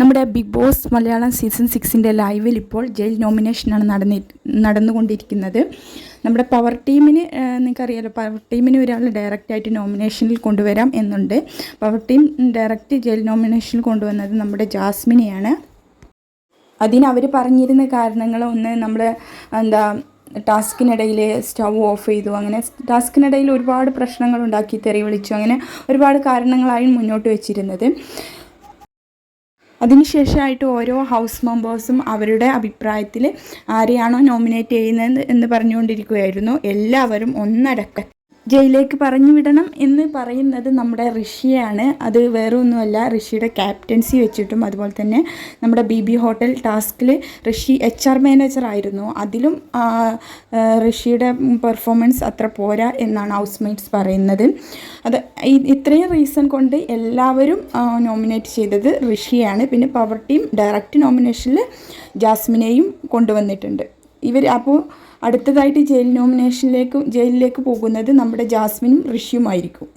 നമ്മുടെ big boss Malayalam season സിക്സിന്റെ ലൈവിൽ ഇപ്പോൾ ജയിൽ നോമിനേഷനാണ് നടന്നി നടന്നുകൊണ്ടിരിക്കുന്നത്. നമ്മുടെ പവർ ടീമിന് നിങ്ങൾക്കറിയാലോ പവർ ടീമിന് ഒരാൾ ഡയറക്റ്റായിട്ട് നോമിനേഷനിൽ കൊണ്ടുവരാം എന്നുണ്ട്. പവർ ടീം ഡയറക്റ്റ് ജയിൽ നോമിനേഷനിൽ കൊണ്ടുവന്നത് നമ്മുടെ ജാസ്മിനെയാണ്. അതിന് അവർ പറഞ്ഞിരുന്ന കാരണങ്ങൾ ഒന്ന് നമ്മൾ എന്താ ടാസ്കിനിടയിൽ സ്റ്റൗ ഓഫ് ചെയ്തു. അങ്ങനെ ടാസ്കിനിടയിൽ ഒരുപാട് പ്രശ്നങ്ങൾ ഉണ്ടാക്കി തെറി വിളിച്ചു. അങ്ങനെ ഒരുപാട് കാരണങ്ങളായി മുന്നോട്ട് വെച്ചിരുന്നത്. അതിനുശേഷമായിട്ട് ഓരോ ഹൗസ് മെമ്പേഴ്സും അവരുടെ അഭിപ്രായത്തിൽ ആരെയാണോ നോമിനേറ്റ് ചെയ്യുന്നത് എന്ന് പറഞ്ഞുകൊണ്ടിരിക്കുകയായിരുന്നു. എല്ലാവരും ഒന്നടക്കം ജയിലിലേക്ക് പറഞ്ഞു വിടണം എന്ന് പറയുന്നത് നമ്മുടെ ഋഷിയാണ്. അത് വേറെ ഒന്നുമല്ല ഋഷിയുടെ ക്യാപ്റ്റൻസി വെച്ചിട്ടും അതുപോലെ തന്നെ നമ്മുടെ ബി ബി ഹോട്ടൽ ടാസ്കിൽ ഋഷി എച്ച് ആർ മാനേജർ ആയിരുന്നു. അതിലും ഋഷിയുടെ പെർഫോമൻസ് അത്ര പോരാ എന്നാണ് ഹൗസ് മേറ്റ്സ് പറയുന്നത്. അത് ഇത്രയും റീസൺ കൊണ്ട് എല്ലാവരും നോമിനേറ്റ് ചെയ്തത് ഋഷിയാണ്. പിന്നെ പവർ ടീം ഡയറക്റ്റ് നോമിനേഷനിൽ ജാസ്മിനെയും കൊണ്ടുവന്നിട്ടുണ്ട്. ഇവർ അപ്പോൾ അടുത്തതായിട്ട് ജയിൽ നോമിനേഷനിലേക്ക് ജയിലിലേക്ക് പോകുന്നത് നമ്മുടെ ജാസ്മിനും ഋഷിയുമായിരിക്കും.